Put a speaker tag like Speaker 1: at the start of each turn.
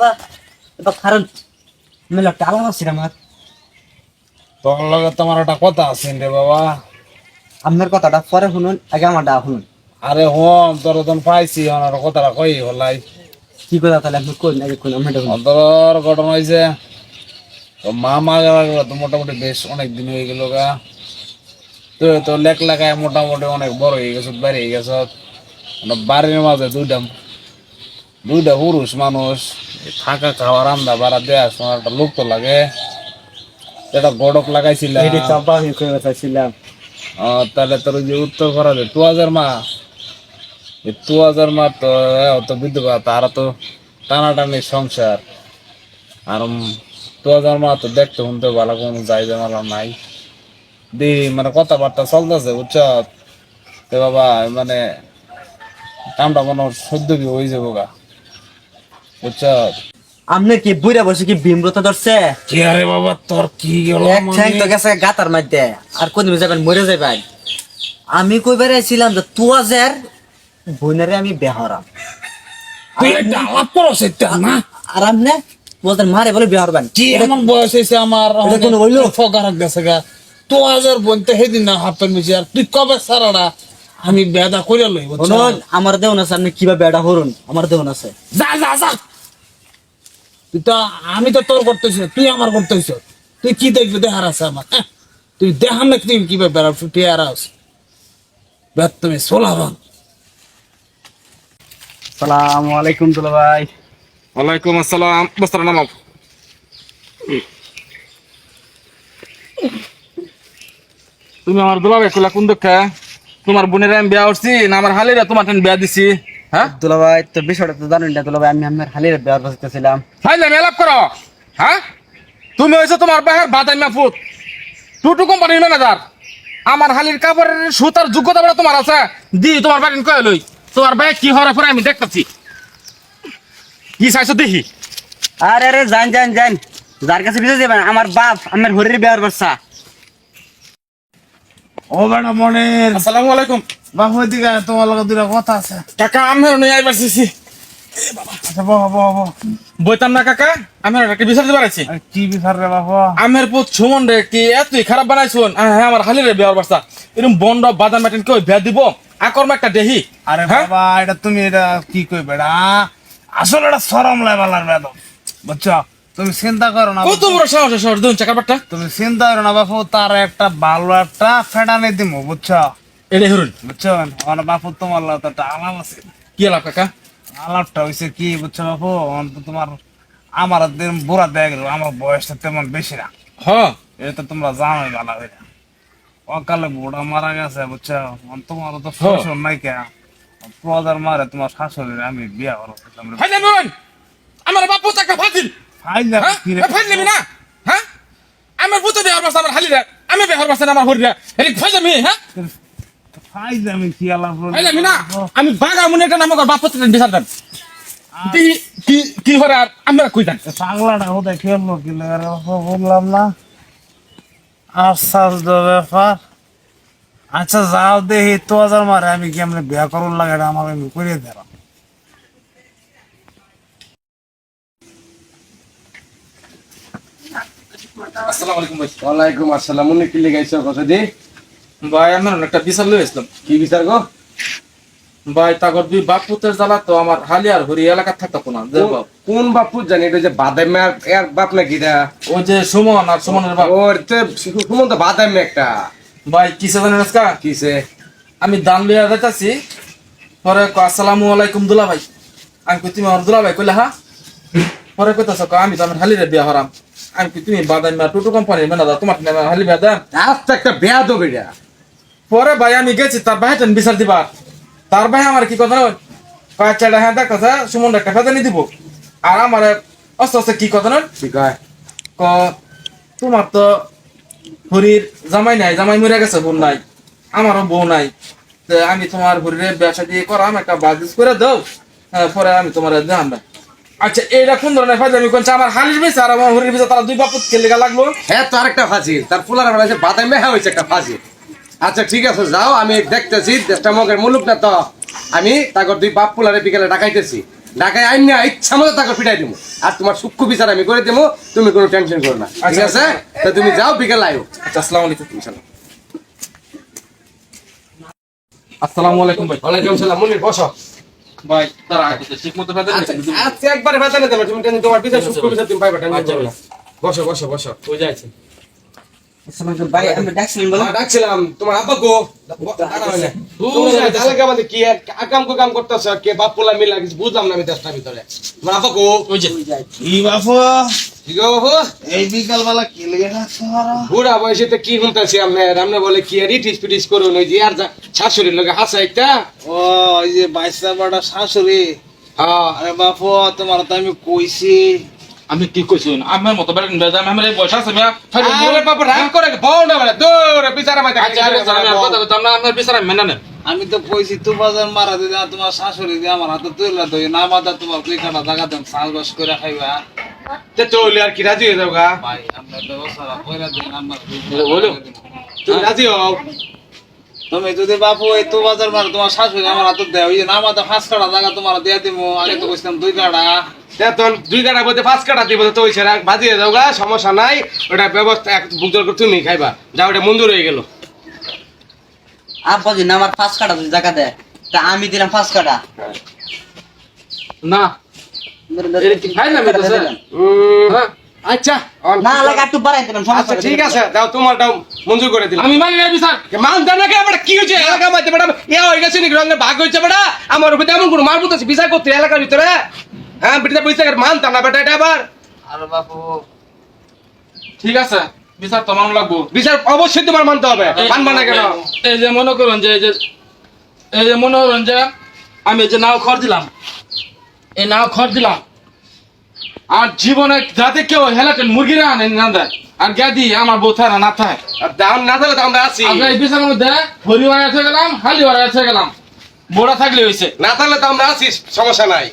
Speaker 1: আব্বা এবার কারণ মেলা টালা আছে আমার।
Speaker 2: তোর লগে তোমার একটা কথা আছে রে বাবা।
Speaker 1: আপনার কথাটা পরে শুনুন আগে আমারটা শুনুন।
Speaker 2: আরে হম তোর তখন পাইছি ওনার কথাটা কই হলাই।
Speaker 1: কি কথা তাহলে আপনি কোন আগে কোন আমি
Speaker 2: তোর ঘটনা হয়েছে তো মা গেল তো মোটামুটি বেশ অনেক দিন হয়ে গেল গা। তো তো লেখ লেখায় মোটামুটি অনেক বড় হয়ে গেছ বাইরে হয়ে গেছ। বাড়ির মাঝে দুইটা দুইটা পুরুষ মানুষ। থাকা খাওয়া রান্দা বাড়া দেয়া শোনার একটা লোক তো লাগে। এটা গড়ক লাগাইছিলাম।
Speaker 1: তো কথা
Speaker 2: তাহলে তোর যে উত্তর করা যায় টু হাজার মা। এই টু হাজার মা তো এ, তো বিধবা তারা তো টানাটানি সংসার। আর টু হাজার মা তো দেখতে শুনতে ভালো কোনো যাই জামালা নাই। দি মানে কথাবার্তা চলতেছে বুঝছ? তো বাবা মানে কামটা কোনো সদ্য কি হয়ে যাব গা? বুঝছ
Speaker 1: আপনি কি বুড়া বসে কি বিমরত ধরছে?
Speaker 2: কি আরে বাবা তোর কি গেল
Speaker 1: এক ঠ্যাং তো গেছে গাতার মধ্যে আর কোন যাবেন মরে যাবেন আমি কই বেড়াইছিলাম যে তু হাজার বোনেরে আমি বেহরাম। আর আপনি বলতেন মারে বলে বেহরবেন।
Speaker 2: কি এমন বয়স হয়েছে আমার?
Speaker 1: কোনো হইল?
Speaker 2: গেছে গা। তো হাজার বলতে সেদিন না হাফ প্যান্ট আর তুই কবে সারাটা আমি বেদা করে লই
Speaker 1: আমার দেওন আছে আপনি কীভাবে বেড়া হরুন আমার দেওন আছে।
Speaker 2: যা যা যা। তুই তো আমি তো তোর করতেছি না, তুই আমার করতেছ তুই কি দেখবি দেখার আছে আমার হ্যাঁ? তুই দেখার না তুই কীভাবে বেড়া তুই আর আস। বেদ তুমি সোলাবান
Speaker 1: সালাম আলাইকুম দুলা ভাই।
Speaker 3: ওয়ালাইকুম আসসালাম বস্তার নামাও তুমি আমার দুলাবে কুলা কোন দুঃখে? তোমার বোনের আমি বিয়া করছি না আমার হালিরা তোমার টেন বিয়া দিছি? হ্যাঁ?
Speaker 1: দুলা ভাই তো বিষয়টা তো জানেন না দুলা ভাই আমি আমার হালির বেড়া বসতেছিলাম
Speaker 3: ফাইলে মেলাপ করো। হ্যাঁ? তুমি হয়েছো তোমার বাহের বাদাই মাহফুত টুটু কোম্পানির ম্যানেজার আমার হালির কাপড়ের সুতার যোগ্যতা বলে তোমার আছে। দি তোমার বাড়ি কয়ে লই? তোমার ভাই কি হরে পরে আমি দেখতেছি। কি চাইছো দেখি?
Speaker 1: আরে আরে যান যান যান যার কাছে যাবেন আমার বাপ আমার হরির বেড়ার বাচ্চা
Speaker 2: ও বেটা মনের।
Speaker 3: আসসালামু আলাইকুম।
Speaker 2: বাপু দিকে তোমার লগে দুটা কথা আছে।
Speaker 3: কাকা আমি নই আইবার চাইছি
Speaker 2: আচ্ছা বহ বহ বহ।
Speaker 3: বইতাম না কাকা? আমি একটা বিচার পারছি
Speaker 2: আরে কি বিচার রে বাপু
Speaker 3: আমের পুত সুমন রে কি এতই খারাপ বানাইছুন? হ্যাঁ আমার হালি রে বিয়ার বাস্তা এরকম বন্ড বাদাম মাটিন কই বিয়া দিব? আকর্ম একটা দেহি।
Speaker 2: আরে
Speaker 3: হ্যাঁ?
Speaker 2: বাবা এটা তুমি এটা কি কই বেড়া আসলে এটা সরম লেবালার বেদম বুঝছ? তুমি চিন্তা করো না
Speaker 3: কত বড় সাহস সাহস দুন চাকারবারটা
Speaker 2: তুমি চিন্তা করো না বাপু তার একটা ভালো একটা ফেডানে দিমু বুঝছ?
Speaker 3: এরে হরুন
Speaker 2: বুঝছ? আমার বাপু তোমার তো একটা আলাপ আছে।
Speaker 3: কি এলাপ কাকা?
Speaker 2: আলাপটা হইছে কি বুঝছ বাপু? তো তোমার আমার দিন বুড়া দেয়া গেল আমার বয়সটা তেমন বেশি না।
Speaker 3: হ।
Speaker 2: এটা তো তোমরা জানোই ভালো করে অকালে বুড়া মারা গেছে বুঝছ? তোমার তো
Speaker 3: হ্যাঁ।
Speaker 2: শ্বশুর নাই কে? প্রদার মারে তোমার শাশুড়ি আমি বিয়া করো
Speaker 3: আমার বাপু চাকা ফাজিল
Speaker 2: ফাইলা কি রে
Speaker 3: ফাইল নিবি না? হ্যাঁ? আমার পুত আমার আমি বিয়ার বাস্তা আমার হরি রে এরি ফাইজামি হ্যাঁ?
Speaker 2: ফাইলা আমি কি
Speaker 3: না? আমি বাগা মনে একটা নাম বাপ বিচার দেন। কি কি কি হরে আর আমরা কই
Speaker 2: কি লেগে বললাম না। আশ্বাস ব্যাপার। আচ্ছা যাও দেখি তো হাজার মারে আমি কি আমরা বিয়া করুন লাগে আমার আমি করে দিলাম
Speaker 3: আসসালামু আলাইকুম ভাই।
Speaker 4: ওয়ালাইকুম আসসালাম। উনি কি লিখাইছ কথা দি?
Speaker 3: ভাই আমার একটা বিচার লই আসলাম।
Speaker 4: কি বিচার গো?
Speaker 3: ভাই তাগর দুই বাপ জ্বালা তো আমার হালি হরি এলাকা থাকতো না
Speaker 4: কোন বাপু। জানি? এটা যে বাদাম এর বাপ নাকি
Speaker 3: যে সুমন আর সুমনের বাপ।
Speaker 4: ওর তো বাদাম একটা।
Speaker 3: ভাই কিসে জানেন আজকা?
Speaker 4: কিসে?
Speaker 3: আমি দান লইয়া যাইতাছি। পরে আসসালামু আলাইকুম দুলা ভাই আমি কই তুমি আমার দুলা ভাই কইলা হা পরে কইতাছ আমি তো আমার হালিরে বিয়া হরাম। আমি কই তুমি বাদাম মা টুটু কোম্পানির ম্যানেজার তোমার নামে আমার হালি বিয়া
Speaker 4: আস্তে একটা বেয়া দেবে
Speaker 3: পরে ভাই আমি গেছি তার ভাই টেন বিচার দিবার তার ভাই আমার কি কথা নয়? কয়েক চারটা হ্যাঁ দেখতেছে সুমন একটা ফেদানি দিব। আর আমার আস্তে আস্তে কি কথা নয়?
Speaker 4: ঠিক হয়
Speaker 3: ক তোমার তো হরির জামাই নাই জামাই মরে গেছে বোন নাই। আমারও বউ নাই। আমি তোমার হরির ব্যবসা দিয়ে করাম একটা বাজিস করে দাও। হ্যাঁ, পরে আমি তোমার দেখাম না আচ্ছা এইটা কোন ধরনের ফায়দা আমি কোনছে আমার হালির বেচা আর আমার হরির বেচা তারা দুই বাপুত খেলে গা লাগল।
Speaker 4: হ্যাঁ তো আরেকটা ফাঁসি। তার ফুলার বেলা যে বাদামে হ্যাঁ হয়েছে একটা ফাঁসি। আচ্ছা ঠিক আছে যাও আমি দেখতেছি দেশটা মগের মুলুক না তো। আমি তারপর দুই বাপ ফুলারে বিকেলে ডাকাইতেছি। ঢাকায় আইন না ইচ্ছা মতো টাকা ফিটাই দেবো আর তোমার সূক্ষ্ম বিচার আমি করে দেবো তুমি কোনো টেনশন করো না। ঠিক
Speaker 3: আচ্ছা,
Speaker 4: আছে? তা তুমি যাও বিকেল আয়ো।
Speaker 3: আচ্ছা আসসালামু আলাইকুম। ইনশাআল্লাহ আসসালামু আলাইকুম ভাই।
Speaker 4: ওয়ালাইকুম সালাম মুনির বসো।
Speaker 3: ভাই তারা ঠিক মতো বেতন
Speaker 4: আচ্ছা একবারে বেতনে নিতে তুমি তোমার পিছনে তুমি পাইবা করো না বসো বসো বসো।
Speaker 3: বুঝাইছি যাচ্ছে
Speaker 1: ভাই আমি ডাকছিলাম বলো।
Speaker 4: হ্যাঁ, ডাকছিলাম। তোমার আব্বা গো দাঁড়াও না। তুমি না জালে আমাদের কি আকাম কো কাম করতেছ কে বাপ পোলা মিলা কিছু বুঝলাম না আমি দেশটার ভিতরে। তোমার আব্বা গো
Speaker 3: ওই যে
Speaker 4: কি গো
Speaker 2: এই বিকাল বেলা কি লেগে থাকছো
Speaker 4: বুড়া বয়সে তো কি শুনতেছি আপনি বলে কি আর ইটিস পিটিস করুন ওই যে আর শাশুড়ির লোকে হাসা একটা।
Speaker 2: ও এই যে বাড়া শাশুড়ি।
Speaker 4: হ্যাঁ।
Speaker 2: আরে বাপু তোমার তো আমি কইছি।
Speaker 3: আমি কি কইছি আমার মতো বেতন বেজাম আমার এই বয়স আছে মিয়া
Speaker 4: আরে বাবা রাগ করে বউ না বলে দৌড়ে বিচারা মাঝে
Speaker 3: আচ্ছা আমি কথা বলতাম না আপনার বিচার মেনে নেন।
Speaker 2: আমি তো কইছি তু বাজার মারা দিদি আর তোমার শাশুড়ি দিয়ে আমার হাতে তুইলা দই না মাদা তোমার দুই কাটা জায়গা দেন চাষ বাস করে খাইবা।
Speaker 4: তে চলে আর কি রাজি হয়ে যাও গা।
Speaker 2: ভাই আমরা ব্যবস্থা কইরা দিন আমার
Speaker 3: বলো।
Speaker 4: তুমি রাজি হও।
Speaker 2: তুমি যদি বাপু এই তু বাজার মারা তোমার শাশুড়ি আমার হাতে যে না মাদা পাঁচ কাটা জায়গা তোমার দিয়ে দিমু আগে তো কইছিলাম দুই কাটা
Speaker 4: তখন দুই কাটা বলতে পাঁচ কাটা দিব তো ওই ছেড়ে ভাজি যাও গা সমস্যা নাই ওটা ব্যবস্থা এক বুকজল করে তুমি খাইবা। যা ওটা মঞ্জুর হয়ে গেল।
Speaker 1: আব্বা যদি আমার পাঁচ কাটা যদি জায়গা দেয় তা আমি দিলাম পাঁচ কাটা
Speaker 3: না। হ্যাঁ।
Speaker 4: আচ্ছা।
Speaker 1: না লাগে একটু বাড়াই দিলাম
Speaker 4: আচ্ছা ঠিক আছে দাও তোমারটাও মঞ্জুর করে দিলাম।
Speaker 3: আমি মানি না বিচার।
Speaker 4: মান জানা কে হয়েছে? এলাকা মধ্যে বেটা এ হয়ে গেছে নাকি রঙের ভাগ হয়েছে বেটা? আমার উপরে এমন কোনো মারবুত আছে বিচার করতে এলাকার ভিতরে। হ্যাঁ পয়সা মান তা না বেটা এটা আবার।
Speaker 2: আর বাপু।
Speaker 3: ঠিক আছে বিচার তো মানো লাগবো।
Speaker 4: বিচার অবশ্যই তোমার মানতে হবে। মানবা না কেন?
Speaker 3: এই যে মনে করুন যে এই যে এই যে মনে করুন যে আমি যে নাও খড় দিলাম এই নাও খড় দিলাম। আর জীবনে যাতে কেউ হেলাটেন মুরগিরা আনে না দেয়। আর গ্যাদি আমার বউ থাকা না থাকে।
Speaker 4: আর দাম না থাকলে তো আমরা আছি।
Speaker 3: আমরা এই বিচারের মধ্যে হরি বাড়াতে গেলাম হালি বাড়াতে গেলাম। বোড়া থাকলে হয়েছে
Speaker 4: না থাকলে তো আমরা আছি সমস্যা নাই।